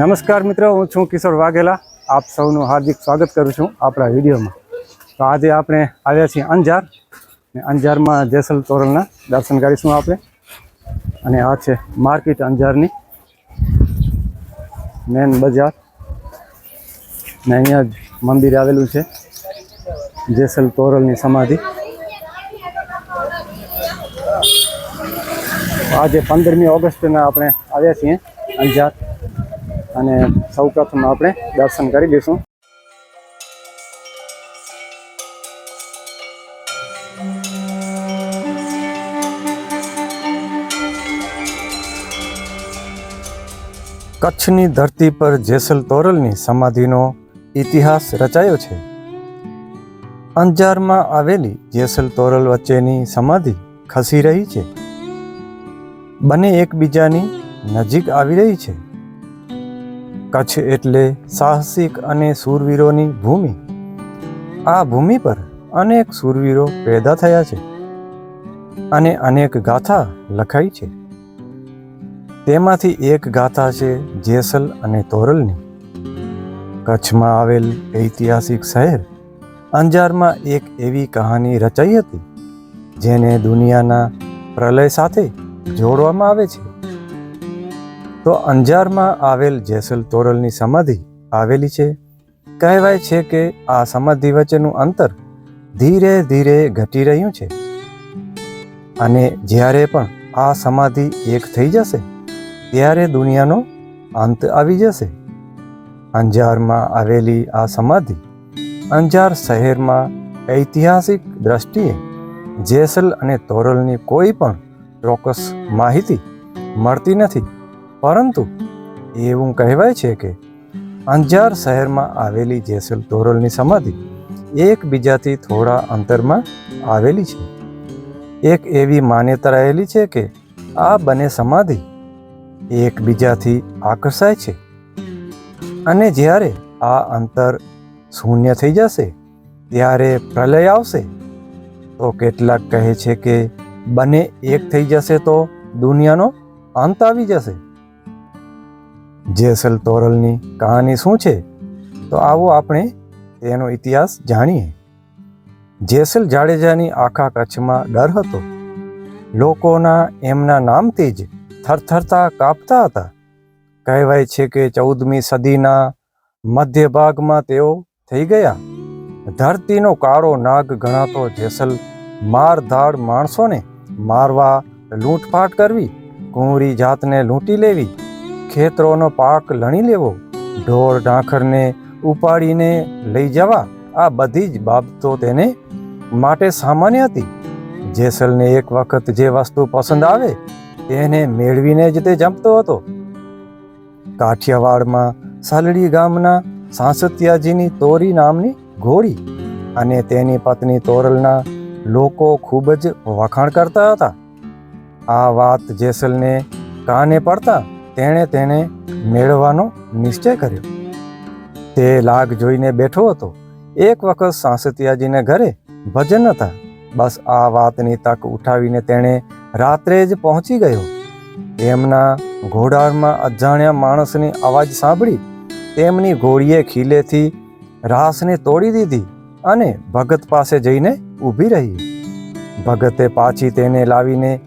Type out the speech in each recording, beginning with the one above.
નમસ્કાર મિત્રો, હું છું કિશોર વાઘેલા. આપ સૌનું હાર્દિક સ્વાગત કરું છું આપણા વિડીયોમાં. તો આજે આપણે આવ્યા છીએ અંજાર. ને અંજારમાં જેસલ તોરલના દર્શન કરીશું આપણે. અને આ છે માર્કેટ અંજારની મેન બજાર. ને અહીંયા જ મંદિર આવેલું છે, જેસલ તોરલની સમાધિ. આજે પંદરમી ઓગસ્ટના આપણે આવ્યા છીએ અંજાર. અને સૌ પ્રથમ આપણે દર્શન કરી લઈશું. કચ્છની ધરતી પર જેસલ તોરલની સમાધિનો ઇતિહાસ રચાયો છે. અંજારમાં આવેલી જેસલ તોરલ વચ્ચેની સમાધિ ખસી રહી છે. બંને એકબીજાની નજીક આવી રહી છે. કચ્છ એટલે સાહસિક અને શૂરવીરોની ભૂમિ. આ ભૂમિ પર અનેક શૂરવીરો પેદા થયા છે અને અનેક ગાથા લખાઈ છે. તેમાંથી એક ગાથા છે જેસલ અને તોરલની. કચ્છમાં આવેલ ઐતિહાસિક શહેર અંજારમાં એક એવી કહાની રચાઈ હતી, જેને દુનિયાના પ્રલય સાથે જોડવામાં આવે છે. તો અંજારમાં આવેલ જેસલ તોરલની સમાધિ આવેલી છે. કહેવાય છે કે આ સમાધિ વચ્ચેનું અંતર ધીરે ધીરે ઘટી રહ્યું છે. અને જ્યારે પણ આ સમાધિ એક થઈ જશે, ત્યારે દુનિયાનો અંત આવી જશે. અંજારમાં આવેલી આ સમાધિ અંજાર શહેરમાં ઐતિહાસિક દ્રષ્ટિએ જેસલ અને તોરલની કોઈ પણ ચોક્કસ માહિતી મળતી નથી. પરંતુ એવું કહેવાય છે કે અંજાર શહેરમાં આવેલી જેસલ તોરલની સમાધિ એકબીજાથી થોડા અંતરમાં આવેલી છે. એક એવી માન્યતા રહેલી છે કે આ બંને સમાધિ એકબીજાથી આકર્ષાય છે. અને જ્યારે આ અંતર શૂન્ય થઈ જશે, ત્યારે પ્રલય આવશે. તો કેટલાક કહે છે કે બંને એક થઈ જશે તો દુનિયાનો અંત આવી જશે. જેસલ તોરલની કહાની શું છે? તો આવો આપણે તેનો ઇતિહાસ જાણીએ. જેસલ જાડેજાની આખા કચ્છમાં ડર હતો. લોકોના એમના નામથી જ થરથરતા કાપતા હતા. કહેવાય છે કે ચૌદમી સદીના મધ્ય ભાગમાં તેઓ થઈ ગયા. ધરતીનો કાળો નાગ ગણાતો જેસલ મારધાડ માણસોને મારવા લૂંટફાટ કરવી, કુંવરી જાતને લૂંટી લેવી ખેતરોનો પાક લણી લેવો, ઢોર ઢાંખરને ઉપાડીને લઈ જવા, આ બધી જ બાબતો તેને માટે સામાન્ય હતી. જેસલને એક વખત જે વસ્તુ પસંદ આવે, તેને મેળવીને જ તે જમતો હતો. કાઠિયાવાડમાં સાલડી ગામના સાંસતિયાજીની તોરી નામની ઘોડી અને તેની પત્ની તોરલના લોકો ખૂબ જ વખાણ કરતા હતા. આ વાત જેસલને કાને પડતા તેણે તેને મેળવવાનો નિશ્ચય કર્યો. તે લાગ જોઈને બેઠો હતો. એક વખત સાંસતિયાજીને ઘરે ભજન હતા. બસ આ વાતની તક ઉઠાવીને તેણે રાત્રે જ પહોંચી ગયો. તેમના ઘોડામાં અજાણ્યા માણસની અવાજ સાંભળી તેમની ઘોડીએ ખીલેથી રાસને તોડી દીધી અને ભગત પાસે જઈને ઊભી રહી. ભગતે પાછી તેને લાવીને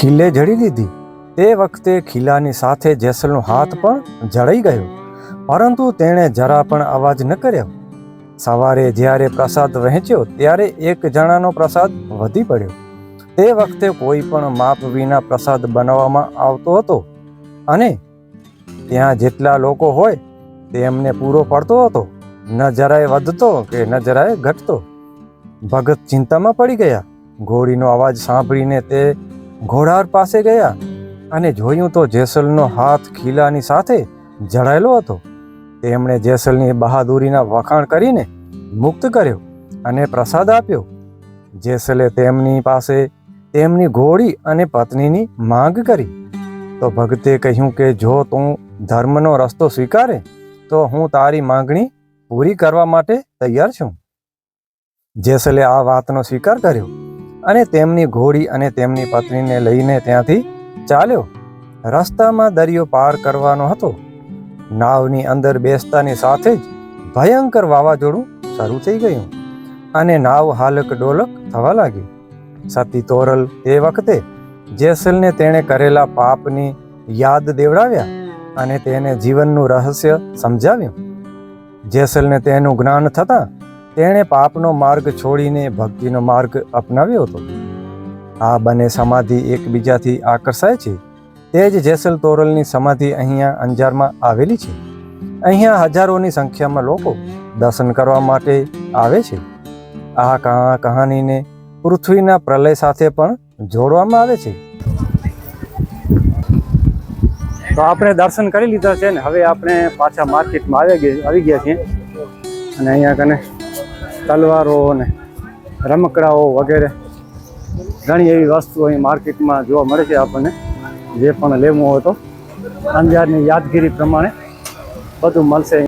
ખીલે જડી દીધી. તે વખતે ખીલાની સાથે જેસલનો હાથ પણ જળાઈ ગયો. પરંતુ તેણે જરા પણ અવાજ ન કર્યો. સવારે જ્યારે પ્રસાદ વહેંચ્યો ત્યારે એક જણાનો પ્રસાદ વધી પડ્યો. તે વખતે કોઈ પણ માપ વિના પ્રસાદ બનાવવામાં આવતો હતો. અને ત્યાં જેટલા લોકો હોય તેમને પૂરો પડતો હતો. ન જરાય વધતો કે ન જરાય ઘટતો. ભગત ચિંતામાં પડી ગયા. ઘોડીનો અવાજ સાંભળીને તે ઘોડાર પાસે ગયા. અને જોયું તો જેસલનો હાથ ખીલાની સાથે જડાયેલો હતો. તેમણે જેસલની બહાદુરીના વખાણ કરીને મુક્ત કર્યો અને પ્રસાદ આપ્યો. જેસલે તેમની પાસે તેમની ઘોડી અને પત્નીની માંગ કરી. તો ભગતે કહ્યું કે, જો તું ધર્મનો રસ્તો સ્વીકારે, તો હું તારી માંગણી પૂરી કરવા માટે તૈયાર છું. જેસલે આ વાતનો સ્વીકાર કર્યો અને તેમની ઘોડી અને તેમની પત્નીને લઈને ત્યાંથી ચાલ્યો. રસ્તામાં દરિયો પાર કરવાનો હતો. નાવની અંદર બેસતાની સાથે જ ભયંકર વાવાઝોડું શરૂ થઈ ગયું અને નાવ હાલક ડોલક થવા લાગી સતી તોરલ તે વખતે જેસલને તેણે કરેલા પાપની યાદ દેવડાવ્યા અને તેને જીવનનું રહસ્ય સમજાવ્યું. જેસલને તેનું જ્ઞાન થતાં તેણે પાપનો માર્ગ છોડીને ભક્તિનો માર્ગ અપનાવ્યો હતો. આ બંને સમાધિ એકબીજાથી આકર્ષાય છે. તે જ જેસલ તોરલની સમાધિ અહીંયા અંજારમાં આવેલી છે. અહીંયા હજારોની સંખ્યામાં લોકો દર્શન કરવા માટે આવે છે. આ કહા- કહાનીને પૃથ્વીના પ્રલય સાથે પણ જોડવામાં આવે છે. તો આપણે દર્શન કરી લીધા છે ને, હવે આપણે પાછા માર્કેટમાં આવી ગયા આવી ગયા છીએ. અને અહીંયા કને તલવારો ને રમકડાઓ વગેરે ઘણી એવી વસ્તુઓ અહીં માર્કેટમાં જોવા મળે છે આપણને, જે પણ લેવું હોય તો. અંજારની યાદગીરી પ્રમાણે બધું મળશે